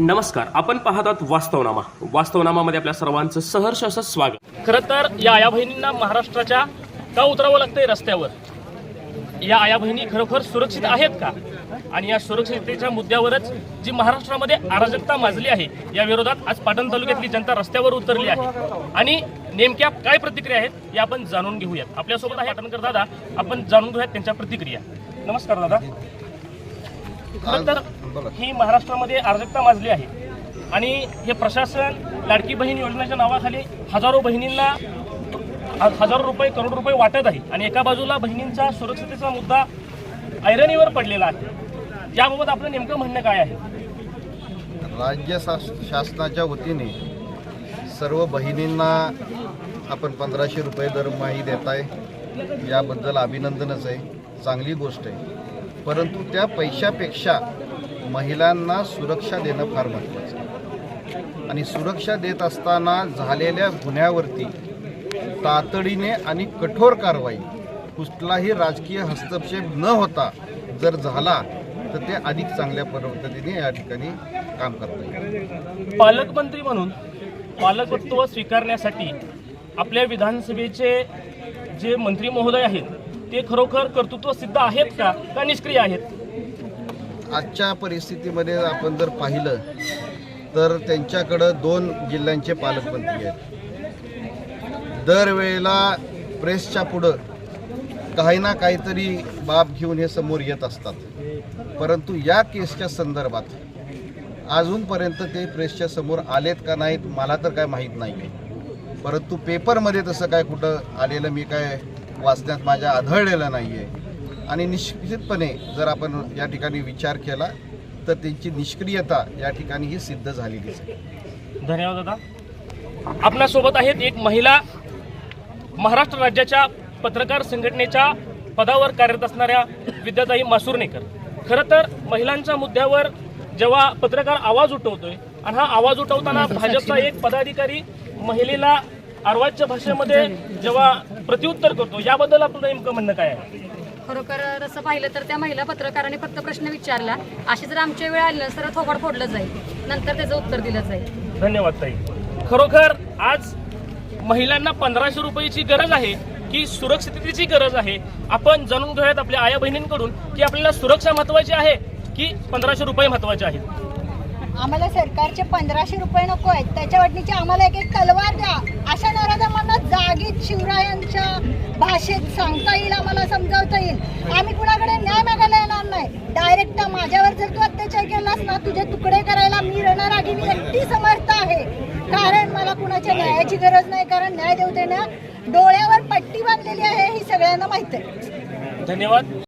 नमस्कार आपण पाहत आहात वास्तवनामा. वास्तवनामामध्ये आपल्या सर्वांचं सहर्ष असं स्वागत. खरं तर या आया बहिणींना महाराष्ट्राच्या का उतरावं लागतंय रस्त्यावर? या आया बहिणी खरोखर सुरक्षित आहेत का? आणि या सुरक्षिततेच्या मुद्द्यावरच जी महाराष्ट्रामध्ये अराजकता माजली आहे या विरोधात आज पाटण तालुक्यातली जनता रस्त्यावर उतरली आहे. आणि नेमक्या काय प्रतिक्रिया आहेत या आपण जाणून घेऊयात. आपल्यासोबत आहे पाटणकर दादा. आपण जाणून घेऊयात त्यांच्या प्रतिक्रिया. नमस्कार दादा. खरं तर ही महाराष्ट्रामध्ये अराजकता माजली आहे. आणि हे प्रशासन लाडकी बहीण योजनेच्या नावाखाली हजारो बहिणींना हजारो रुपये करोड रुपये वाटत आहे. आणि एका बाजूला बहिणींचा सुरक्षितेचा मुद्दा ऐरणीवर पडलेला आहे. याबाबत आपलं नेमकं म्हणणं काय आहे? राज्य शास शासनाच्या वतीने सर्व बहिणींना आपण पंधराशे रुपये दरमही देत आहे याबद्दल अभिनंदनच आहे. चांगली गोष्ट आहे. परंतु त्या पैशापेक्षा महिलांना सुरक्षा देणं फार महत्त्वाचं आहे. आणि सुरक्षा देत असताना झालेल्या गुन्ह्यावरती तातडीने आणि कठोर कारवाई कुठलाही राजकीय हस्तक्षेप न होता जर झाला तर ते अधिक चांगल्या पद्धतीने या ठिकाणी काम करता येईल. पालकमंत्री म्हणून पालकत्व स्वीकारण्यासाठी आपल्या विधानसभेचे जे मंत्री महोदय आहेत ते खरोखर कर्तृत्व सिद्ध आहेत का? का निष्क्रिय आहेत? आजच्या परिस्थितीमध्ये आपण जर पाहिलं तर त्यांच्याकडं दोन जिल्ह्यांचे पालकमंत्री आहेत. दरवेळेला प्रेसच्या पुढं काही ना काहीतरी बाब घेऊन हे समोर येत असतात. परंतु या केसच्या संदर्भात अजूनपर्यंत ते प्रेसच्या समोर आलेत का नाहीत मला तर काय माहीत नाही. आहे परंतु पेपरमध्ये तसं काय कुठं आलेलं मी काय वाचण्यात माझ्या आढळलेलं नाही आहे आणि निश्चितपणे जर आपण या ठिकाणी विचार केला तर त्यांची निष्क्रियता या ठिकाणी ही सिद्ध झालेलीच आहे. धन्यवाद दादा. आपल्यासोबत आहेत एक महिला महाराष्ट्र राज्याच्या पत्रकार संघटनेच्या पदावर कार्यरत असणाऱ्या विद्याताई मासुर्णेकर खरं तर महिलांच्या मुद्द्यावर जेव्हा पत्रकार आवाज उठवतोय आणि हा आवाज उठवताना भाजपचा एक पदाधिकारी महिलेला अर्वाच्य भाषेमध्ये जेव्हा प्रत्युत्तर करतो याबद्दल आपलं नेमकं म्हणणं काय आहे? खरोखर तसं पाहिलं तर त्या महिला पत्रकाराने फक्त प्रश्न विचारला. अशी जर आमच्या वेळ आली ना तर थोबाड फोडलं जाईल. नंतर त्याचं उत्तर दिलं जाईल. धन्यवाद ताई. खरोखर आज महिलांना पंधराशे रुपयाची गरज आहे की सुरक्षिततेची गरज आहे. आपण जाणून घेऊयात आपल्या आया बहिणींकडून की आपल्याला सुरक्षा महत्वाची आहे की पंधराशे रुपये महत्त्वाचे आहेत? आम्हाला सरकारचे पंधराशे रुपये नको आहेत. त्याच्या वाटणीची आम्हाला एक एक तलवार द्या. अशा नराधमांना जागीत शिवरायांच्या भाषेत सांगता येईल आम्हाला समजावता येईल. आम्ही कुणाकडे न्याय मागायला येणार नाही. डायरेक्ट माझ्यावर जर तू अत्याचार केलास ना तुझे तुकडे करायला मी रणरागी मी एकटी समर्थ आहे. कारण मला कुणाच्या न्यायाची गरज नाही कारण न्याय देवतेनं डोळ्यावर पट्टी बांधलेली आहे ही सगळ्यांना माहीत आहे. धन्यवाद.